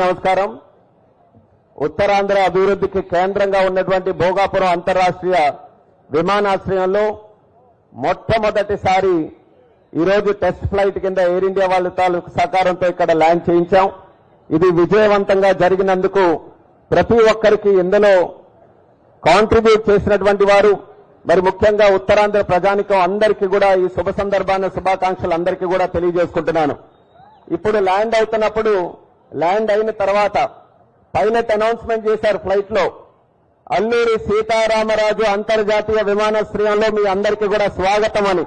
నమస్కారం. ఉత్తరాంధ్ర అభివృద్ధికి కేంద్రంగా ఉన్నటువంటి భోగాపురం అంతర్రాష్ట్రీయ విమానాశ్రయంలో మొట్టమొదటిసారి ఈరోజు టెస్ట్ ఫ్లైట్ కింద ఎయిర్ ఇండియా వాళ్ళ తాలూకు సహకారంతో ఇక్కడ ల్యాండ్ చేయించాం. ఇది విజయవంతంగా జరిగినందుకు ప్రతి ఒక్కరికి ఇందులో కాంట్రిబ్యూట్ చేసినటువంటి వారు మరి ముఖ్యంగా ఉత్తరాంధ్ర ప్రజానికం అందరికీ కూడా ఈ శుభ సందర్భాన్ని శుభాకాంక్షలు అందరికీ కూడా తెలియజేసుకుంటున్నాను. ఇప్పుడు ల్యాండ్ అవుతున్నప్పుడు ల్యాండ్ అయిన తర్వాత పైలట్ అనౌన్స్మెంట్ చేశారు ఫ్లైట్లో అల్లూరి సీతారామరాజు అంతర్జాతీయ విమానాశ్రయంలో మీ అందరికీ కూడా స్వాగతం అని.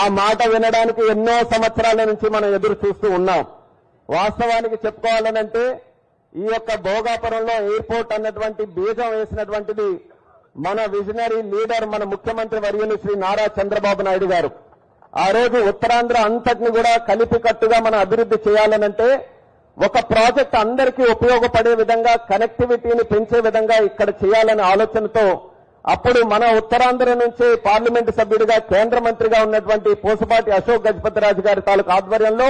ఆ మాట వినడానికి ఎన్నో సంవత్సరాల నుంచి మనం ఎదురు చూస్తూ ఉన్నాం. వాస్తవానికి చెప్పుకోవాలనంటే ఈ యొక్క భోగాపురంలో ఎయిర్పోర్ట్ అన్నటువంటి బీజం వేసినటువంటిది మన విజనరీ లీడర్ మన ముఖ్యమంత్రి వర్యులు శ్రీ నారా చంద్రబాబు నాయుడు గారు. ఆ రోజు ఉత్తరాంధ్ర అంతటిని కూడా కలిపి కట్టుగా మనం అభివృద్ధి చేయాలనంటే ఒక ప్రాజెక్ట్ అందరికీ ఉపయోగపడే విధంగా కనెక్టివిటీని పెంచే విధంగా ఇక్కడ చేయాలనే ఆలోచనతో అప్పుడు మన ఉత్తరాంధ్ర నుంచి పార్లమెంటు సభ్యుడిగా కేంద్ర మంత్రిగా ఉన్నటువంటి పోసపాటి అశోక్ గజపతిరాజు గారి తాలూకు ఆధ్వర్యంలో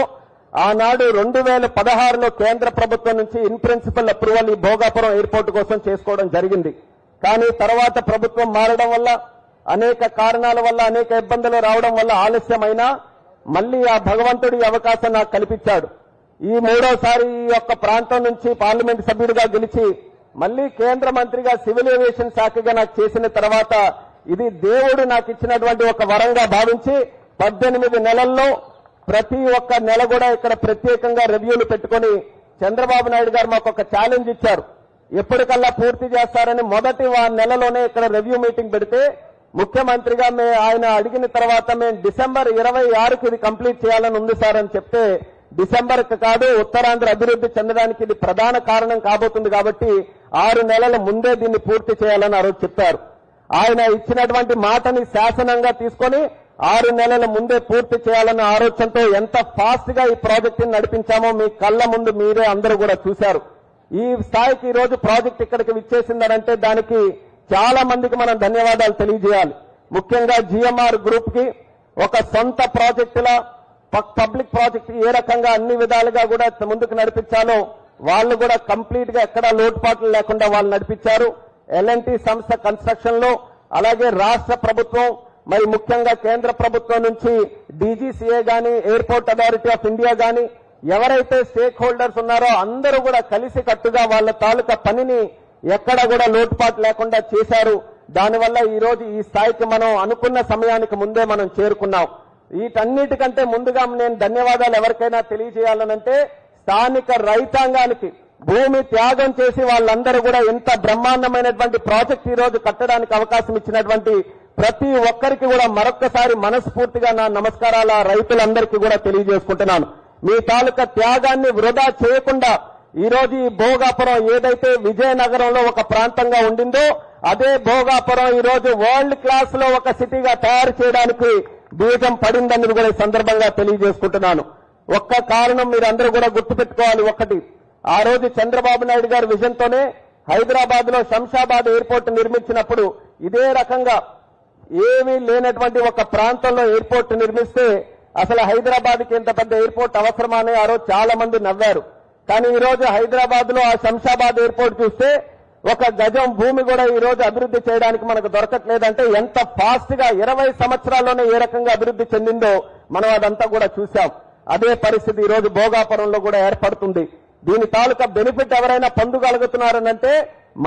ఆనాడు రెండు వేల పదహారులో కేంద్ర ప్రభుత్వం నుంచి ఇన్ ప్రిన్సిపల్ అప్రూవల్ ఈ భోగాపురం ఎయిర్పోర్ట్ కోసం చేసుకోవడం జరిగింది. కానీ తర్వాత ప్రభుత్వం మారడం వల్ల అనేక కారణాల వల్ల అనేక ఇబ్బందులు రావడం వల్ల ఆలస్యమైనా మళ్ళీ ఆ భగవంతుడి అవకాశం నాకు కల్పించాడు. ఈ మూడోసారి ఈ యొక్క ప్రాంతం నుంచి పార్లమెంట్ సభ్యుడిగా గెలిచి మళ్ళీ కేంద్ర మంత్రిగా సివిల్ ఏవియేషన్ శాఖగా నాకు చేసిన తర్వాత ఇది దేవుడు నాకు ఇచ్చినటువంటి ఒక వరంగా భావించి పద్దెనిమిది నెలల్లో ప్రతి ఒక్క నెల కూడా ఇక్కడ ప్రత్యేకంగా రివ్యూలు పెట్టుకొని చంద్రబాబు నాయుడు గారు మాకు ఒక ఛాలెంజ్ ఇచ్చారు. ఎప్పటికల్లా పూర్తి చేస్తారని మొదటి నెలలోనే ఇక్కడ రివ్యూ మీటింగ్ పెడితే ముఖ్యమంత్రిగా మే ఆయన అడిగిన తర్వాత మేము డిసెంబర్ ఇరవై ఆరుకి ఇది కంప్లీట్ చేయాలని ఉంది సార్ అని చెప్తే డిసెంబర్ కాదు ఉత్తరాంధ్ర అభివృద్ధి చెందడానికి ఇది ప్రధాన కారణం కాబోతుంది కాబట్టి ఆరు నెలల ముందే దీన్ని పూర్తి చేయాలని ఆ రోజు చెప్పారు. ఆయన ఇచ్చినటువంటి మాటని శాసనంగా తీసుకొని ఆరు నెలల ముందే పూర్తి చేయాలన్న ఆలోచనతో ఎంత ఫాస్ట్గా ఈ ప్రాజెక్ట్ నడిపించామో మీ కళ్ళ ముందు మీరే అందరూ కూడా చూశారు. ఈ స్థాయికి ఈ రోజు ప్రాజెక్ట్ ఇక్కడికి విచ్చేసిందనంటే దానికి చాలా మందికి మనం ధన్యవాదాలు తెలియజేయాలి. ముఖ్యంగా జిఎంఆర్ గ్రూప్కి ఒక సొంత ప్రాజెక్టుల పబ్లిక్ ప్రాజెక్ట్ ఏ రకంగా అన్ని విధాలుగా కూడా ముందుకు నడిపించాలో వాళ్ళు కూడా కంప్లీట్గా ఎక్కడా లోటుపాట్లు లేకుండా వాళ్ళు నడిపించారు. ఎల్ఎన్టీ సంస్థ కన్స్ట్రక్షన్లో అలాగే రాష్ట్ర ప్రభుత్వం మరి ముఖ్యంగా కేంద్ర ప్రభుత్వం నుంచి డీజీసీఏ గాని ఎయిర్పోర్ట్ అథారిటీ ఆఫ్ ఇండియా గాని ఎవరైతే స్టేక్ హోల్డర్స్ ఉన్నారో అందరూ కూడా కలిసి కట్టుగా వాళ్ళ తాలూకా పనిని ఎక్కడ కూడా లోటుపాటు లేకుండా చేశారు. దానివల్ల ఈ రోజు ఈ స్థాయికి మనం అనుకున్న సమయానికి ముందే మనం చేరుకున్నాం. వీటన్నిటికంటే ముందుగా నేను ధన్యవాదాలు ఎవరికైనా తెలియజేయాలనంటే స్థానిక రైతాంగానికి భూమి త్యాగం చేసి వాళ్ళందరూ కూడా ఇంత బ్రహ్మాండమైనటువంటి ప్రాజెక్ట్ ఈ రోజు కట్టడానికి అవకాశం ఇచ్చినటువంటి ప్రతి ఒక్కరికి కూడా మరొక్కసారి మనస్ఫూర్తిగా నా నమస్కారాల రైతులందరికీ కూడా తెలియజేసుకుంటున్నాను. మీ తాలూకా త్యాగాన్ని వృధా చేయకుండా ఈ రోజు ఈ భోగాపురం ఏదైతే విజయనగరంలో ఒక ప్రాంతంగా ఉండిందో అదే భోగాపురం ఈ రోజు వరల్డ్ క్లాస్లో ఒక సిటీగా తయారు చేయడానికి బీజం పడిందని కూడా ఈ సందర్భంగా తెలియజేసుకుంటున్నాను. ఒక్క కారణం మీరందరూ కూడా గుర్తుపెట్టుకోవాలి ఒక్కటి. ఆ రోజు చంద్రబాబు నాయుడు గారి విజన్తోనే హైదరాబాద్లో శంషాబాద్ ఎయిర్పోర్ట్ నిర్మించినప్పుడు ఇదే రకంగా ఏమీ లేనటువంటి ఒక ప్రాంతంలో ఎయిర్పోర్ట్ నిర్మిస్తే అసలు హైదరాబాద్కి ఇంత పెద్ద ఎయిర్పోర్ట్ అవసరమా అని ఆ రోజు చాలా మంది నవ్వారు. కానీ ఈ రోజు హైదరాబాద్లో ఆ శంషాబాద్ ఎయిర్పోర్ట్ చూస్తే ఒక గజం భూమి కూడా ఈ రోజు అభివృద్ధి చేయడానికి మనకు దొరకట్లేదంటే ఎంత ఫాస్ట్గా ఇరవై సంవత్సరాల్లోనే ఏ రకంగా అభివృద్ధి చెందిందో మనం అదంతా కూడా చూశాం. అదే పరిస్థితి ఈ రోజు భోగాపురంలో కూడా ఏర్పడుతుంది. దీని తాలూకా బెనిఫిట్ ఎవరైనా పొందగలుగుతున్నారనంటే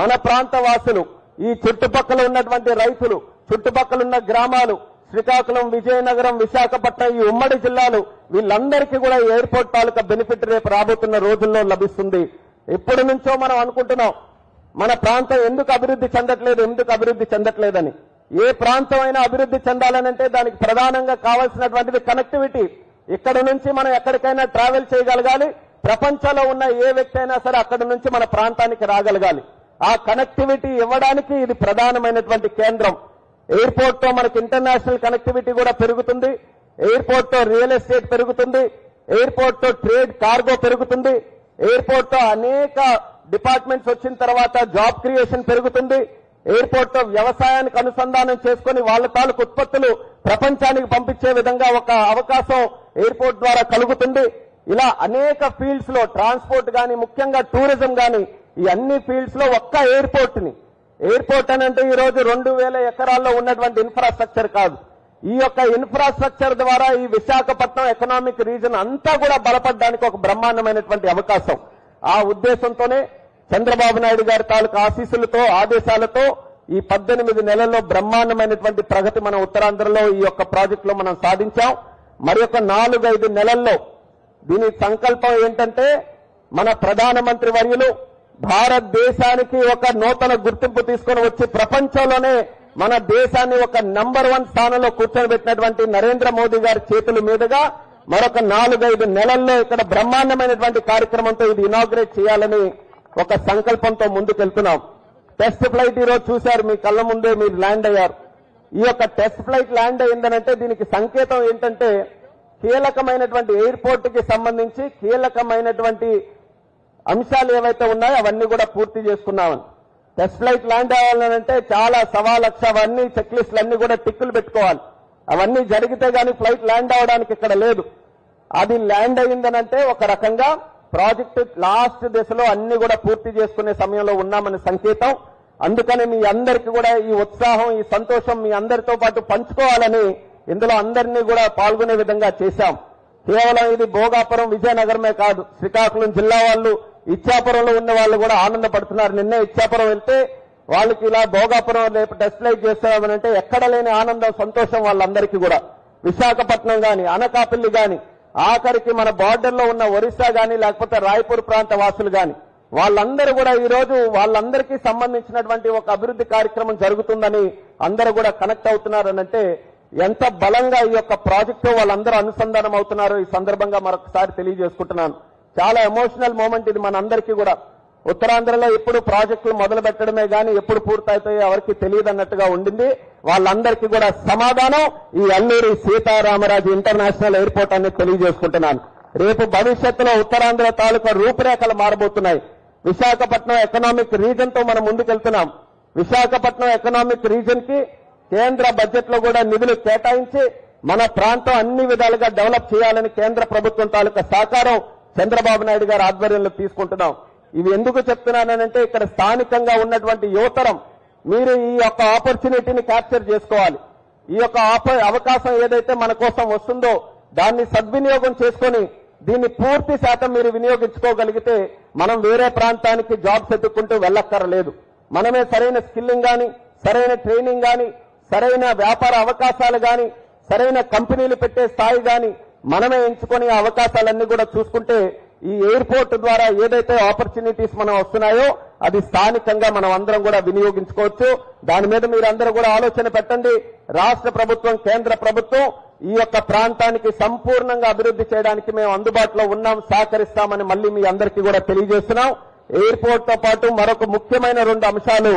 మన ప్రాంత వాసులు ఈ చుట్టుపక్కల ఉన్నటువంటి రైతులు చుట్టుపక్కల ఉన్న గ్రామాలు శ్రీకాకుళం విజయనగరం విశాఖపట్నం ఈ ఉమ్మడి జిల్లాలు వీళ్ళందరికీ కూడా ఎయిర్పోర్ట్ తాలూకా బెనిఫిట్ రేపు రాబోతున్న రోజుల్లో లభిస్తుంది. ఎప్పటి నుంచో మనం అనుకుంటున్నాం మన ప్రాంతం ఎందుకు అభివృద్ధి చెందట్లేదు ఎందుకు అభివృద్ధి చెందట్లేదని? ఏ ప్రాంతం అయినా అభివృద్ధి చెందాలనంటే దానికి ప్రధానంగా కావాల్సినటువంటిది కనెక్టివిటీ ఇక్కడ నుంచి మనం ఎక్కడికైనా ట్రావెల్ చేయగలగాలి. ప్రపంచంలో ఉన్న ఏ వ్యక్తి అయినా సరే అక్కడి నుంచి మన ప్రాంతానికి రాగలగాలి. ఆ కనెక్టివిటీ ఇవ్వడానికి ఇది ప్రధానమైనటువంటి కేంద్రం. ఎయిర్పోర్ట్తో మనకి ఇంటర్నేషనల్ కనెక్టివిటీ కూడా పెరుగుతుంది. ఎయిర్పోర్ట్తో రియల్ ఎస్టేట్ పెరుగుతుంది. ఎయిర్పోర్ట్తో ట్రేడ్ కార్గో పెరుగుతుంది. ఎయిర్పోర్ట్తో అనేక డిపార్ట్మెంట్స్ వచ్చిన తర్వాత జాబ్ క్రియేషన్ పెరుగుతుంది. ఎయిర్పోర్ట్తో వ్యవసాయానికి అనుసంధానం చేసుకుని వాళ్ళ తాలూకు ఉత్పత్తులు ప్రపంచానికి పంపించే విధంగా ఒక అవకాశం ఎయిర్పోర్ట్ ద్వారా కలుగుతుంది. ఇలా అనేక ఫీల్డ్స్లో ట్రాన్స్పోర్ట్ గాని ముఖ్యంగా టూరిజం గాని ఈ అన్ని ఫీల్డ్స్లో ఒక్క ఎయిర్పోర్ట్ని. ఎయిర్పోర్ట్ అని అంటే ఈ రోజు రెండు వేల ఎకరాల్లో ఉన్నటువంటి ఇన్ఫ్రాస్ట్రక్చర్ కాదు. ఈ యొక్క ఇన్ఫ్రాస్ట్రక్చర్ ద్వారా ఈ విశాఖపట్నం ఎకనామిక్ రీజన్ అంతా కూడా బలపడడానికి ఒక బ్రహ్మాండమైనటువంటి అవకాశం. ఆ ఉద్దేశంతోనే చంద్రబాబు నాయుడు గారి తాలూకు ఆశీస్సులతో ఆదేశాలతో ఈ పద్దెనిమిది నెలల్లో బ్రహ్మాండమైనటువంటి ప్రగతి మన ఉత్తరాంధ్రలో ఈ యొక్క ప్రాజెక్టులో మనం సాధించాం. మరి ఒక నాలుగైదు నెలల్లో దీని సంకల్పం ఏంటంటే మన ప్రధానమంత్రి వర్యులు భారతదేశానికి ఒక నూతన గుర్తింపు తీసుకొని వచ్చి ప్రపంచంలోనే మన దేశాన్ని ఒక నంబర్ వన్ స్థానంలో కూర్చోబెట్టినటువంటి నరేంద్ర మోదీ గారి చేతుల మీదుగా మరొక నాలుగైదు నెలల్లో ఇక్కడ బ్రహ్మాండమైనటువంటి కార్యక్రమంతో ఇది ఇనాగ్రేట్ చేయాలని ఒక సంకల్పంతో ముందుకెళ్తున్నాం. టెస్ట్ ఫ్లైట్ ఈ రోజు చూశారు మీ కళ్ళ ముందే మీరు ల్యాండ్ అయ్యారు. ఈ యొక్క టెస్ట్ ఫ్లైట్ ల్యాండ్ అయిందనంటే దీనికి సంకేతం ఏంటంటే కీలకమైనటువంటి ఎయిర్పోర్ట్కి సంబంధించి కీలకమైనటువంటి అంశాలు ఏవైతే ఉన్నాయో అవన్నీ కూడా పూర్తి చేసుకున్నామని. టెస్ట్ ఫ్లైట్ ల్యాండ్ అవ్వాలంటే చాలా సవా లక్ష అవన్నీ చెక్ లిస్టులు అన్ని కూడా టిక్కులు పెట్టుకోవాలి. అవన్నీ జరిగితే గానీ ఫ్లైట్ ల్యాండ్ అవడానికి ఇక్కడ లేదు. అది ల్యాండ్ అయిందనంటే ఒక రకంగా ప్రాజెక్టు లాస్ట్ దశలో అన్ని కూడా పూర్తి చేసుకునే సమయంలో ఉన్నామని సంకేతం. అందుకని మీ అందరికీ కూడా ఈ ఉత్సాహం ఈ సంతోషం మీ అందరితో పాటు పంచుకోవాలని ఇందులో అందరినీ కూడా పాల్గొనే విధంగా చేశాం. కేవలం ఇది భోగాపురం విజయనగరమే కాదు శ్రీకాకుళం జిల్లా వాళ్ళు ఇచ్చాపురంలో ఉన్న వాళ్ళు కూడా ఆనందపడుతున్నారు. నిన్నే ఇచ్చాపురం వెళ్తే వాళ్ళకి ఇలా భోగాపురం రేపు టెస్ట్ లైట్ చేస్తామని అంటే ఎక్కడ లేని ఆనందం సంతోషం వాళ్ళందరికీ కూడా. విశాఖపట్నం గాని అనకాపల్లి గాని ఆఖరికి మన బార్డర్లో ఉన్న ఒరిస్సా గాని లేకపోతే రాయపూర్ ప్రాంత వాసులు గాని వాళ్ళందరూ కూడా ఈ రోజు వాళ్ళందరికీ సంబంధించినటువంటి ఒక అభివృద్ధి కార్యక్రమం జరుగుతుందని అందరూ కూడా కనెక్ట్ అవుతున్నారనంటే ఎంత బలంగా ఈ యొక్క ప్రాజెక్టు వాళ్ళందరూ అనుసంధానం అవుతున్నారో ఈ సందర్భంగా మరొకసారి తెలియజేసుకుంటున్నాను. చాలా ఎమోషనల్ మూమెంట్ ఇది మనందరికీ కూడా. ఉత్తరాంధ్రలో ఎప్పుడు ప్రాజెక్టులు మొదలు పెట్టడమే గాని ఎప్పుడు పూర్తయితాయో ఎవరికి తెలియదన్నట్టుగా ఉండింది. వాళ్ళందరికీ కూడా సమాధానం ఈ అల్లూరి సీతారామరాజు ఇంటర్నేషనల్ ఎయిర్పోర్ట్ అనేది తెలియజేసుకుంటున్నాను. రేపు భవిష్యత్తులో ఉత్తరాంధ్ర తాలూకా రూపురేఖలు మారబోతున్నాయి. విశాఖపట్నం ఎకనామిక్ రీజన్తో మనం ముందుకెళ్తున్నాం. విశాఖపట్నం ఎకనామిక్ రీజన్కి కేంద్ర బడ్జెట్లో కూడా నిధులు కేటాయించి మన ప్రాంతం అన్ని విధాలుగా డెవలప్ చేయాలని కేంద్ర ప్రభుత్వం తాలూకా సహకారం చంద్రబాబు నాయుడు గారి ఆధ్వర్యంలో తీసుకుంటున్నాం. ఇవి ఎందుకు చెప్తున్నానంటే ఇక్కడ స్థానికంగా ఉన్నటువంటి యువతరం మీరు ఈ యొక్క ఆపర్చునిటీని క్యాప్చర్ చేసుకోవాలి. ఈ యొక్క ఆప- అవకాశం ఏదైతే మన కోసం వస్తుందో దాన్ని సద్వినియోగం చేసుకొని దీన్ని పూర్తి శాతం మీరు వినియోగించుకోగలిగితే మనం వేరే ప్రాంతానికి జాబ్స్ ఎత్తుక్కుంటూ వెళ్ళక్కర్లేదు. మనమే సరైన స్కిల్లింగ్ గాని సరైన ట్రైనింగ్ గాని సరైన వ్యాపార అవకాశాలు గాని సరైన కంపెనీలు పెట్టే స్థాయి గాని మనమే ఎంచుకొని ఆ అవకాశాలన్నీ కూడా చూసుకుంటే ఈ ఎయిర్పోర్ట్ ద్వారా ఏదైతే ఆపర్చునిటీస్ మనం వస్తున్నాయో అది స్థానికంగా మనం అందరం కూడా వినియోగించుకోవచ్చు. దాని మీద మీరందరూ కూడా ఆలోచన పెట్టండి. రాష్ట్ర ప్రభుత్వం కేంద్ర ప్రభుత్వం ఈ యొక్క ప్రాంతానికి సంపూర్ణంగా అభివృద్ధి చేయడానికి మేము అందుబాటులో ఉన్నాం సహకరిస్తామని మళ్ళీ మీ అందరికీ కూడా తెలియజేస్తున్నాం. ఎయిర్పోర్ట్తో పాటు మరొక ముఖ్యమైన రెండు అంశాలు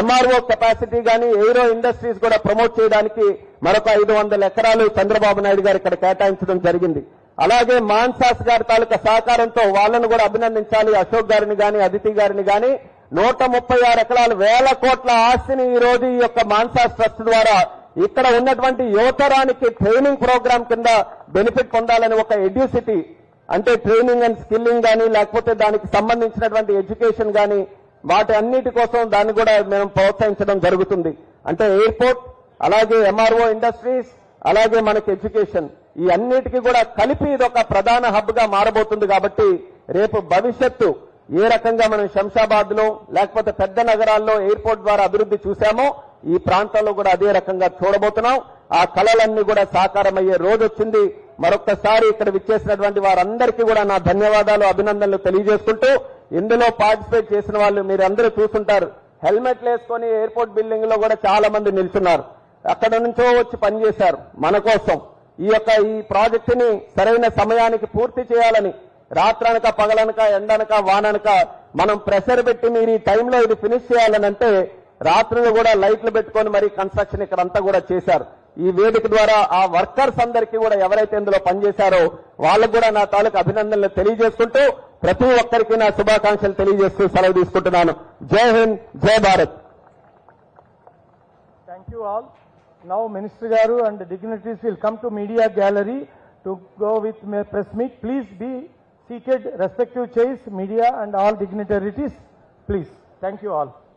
ఎంఆర్ఓ కెపాసిటీ గాని ఎయిరో ఇండస్ట్రీస్ కూడా ప్రమోట్ చేయడానికి మరొక ఐదు వందల ఎకరాలు చంద్రబాబు నాయుడు గారు ఇక్కడ కేటాయించడం జరిగింది. అలాగే మాన్సాస్ గారి తాలూకా సహకారంతో వాళ్ళను కూడా అభినందించాలి. అశోక్ గారిని గాని అదితి గారిని గాని. నూట ముప్పై ఆరు ఎకరాలు వేల కోట్ల ఆస్తిని ఈ రోజు ఈ యొక్క మాన్సాస్ ట్రస్ట్ ద్వారా ఇక్కడ ఉన్నటువంటి యువతరానికి ట్రైనింగ్ ప్రోగ్రామ్ కింద బెనిఫిట్ పొందాలని ఒక ఎడ్యూసిటీ అంటే ట్రైనింగ్ అండ్ స్కిల్లింగ్ కానీ లేకపోతే దానికి సంబంధించినటువంటి ఎడ్యుకేషన్ కానీ వాటి అన్నిటి కోసం దాన్ని కూడా మేము ప్రోత్సహించడం జరుగుతుంది. అంటే ఎయిర్పోర్ట్ అలాగే ఎంఆర్ఓ ఇండస్ట్రీస్ అలాగే మనకి ఎడ్యుకేషన్ ఈ అన్నిటికీ కూడా కలిపి ఇది ఒక ప్రధాన హబ్గా మారబోతుంది కాబట్టి రేపు భవిష్యత్తు ఏ రకంగా మనం శంషాబాద్లో లేకపోతే పెద్ద నగరాల్లో ఎయిర్పోర్ట్ ద్వారా అభివృద్ధి చూశామో ఈ ప్రాంతాల్లో కూడా అదే రకంగా చూడబోతున్నాం. ఆ కళలన్నీ కూడా సాకారమయ్యే రోజు వచ్చింది. మరొకసారి ఇక్కడ విచ్చేసినటువంటి వారందరికీ కూడా నా ధన్యవాదాలు అభినందనలు తెలియజేసుకుంటూ ఇందులో పార్టిసిపేట్ చేసిన వాళ్ళు మీరు అందరూ చూస్తుంటారు హెల్మెట్లు వేసుకొని ఎయిర్పోర్ట్ బిల్డింగ్లో కూడా చాలా మంది నిల్చున్నారు. అక్కడ నుంచో వచ్చి పనిచేశారు మన కోసం. ఈ యొక్క ఈ ప్రాజెక్టుని సరైన సమయానికి పూర్తి చేయాలని రాత్రనక పగలనక ఎండనక వాననక మనం ప్రెషర్ పెట్టి మీరు ఈ టైంలో ఇది ఫినిష్ చేయాలని అంటే రాత్రులు కూడా లైట్లు పెట్టుకొని మరి కన్స్ట్రక్షన్ ఇక్కడ అంతా కూడా చేశారు. ఈ వేదిక ద్వారా ఆ వర్కర్స్ అందరికీ కూడా ఎవరైతే ఇందులో పనిచేశారో వాళ్ళకు కూడా నా తాలూకు అభినందనలు తెలియజేసుకుంటూ ప్రతి ఒక్కరికి నా శుభాకాంక్షలు తెలియజేస్తూ సెలవు తీసుకుంటున్నాను. జై హింద్ జై Bharat. Thank you all Now Minister Garu and dignitaries will come to media gallery to go with press meet. Please be seated, respective chairs, media and all dignitaries. Please. Thank you all.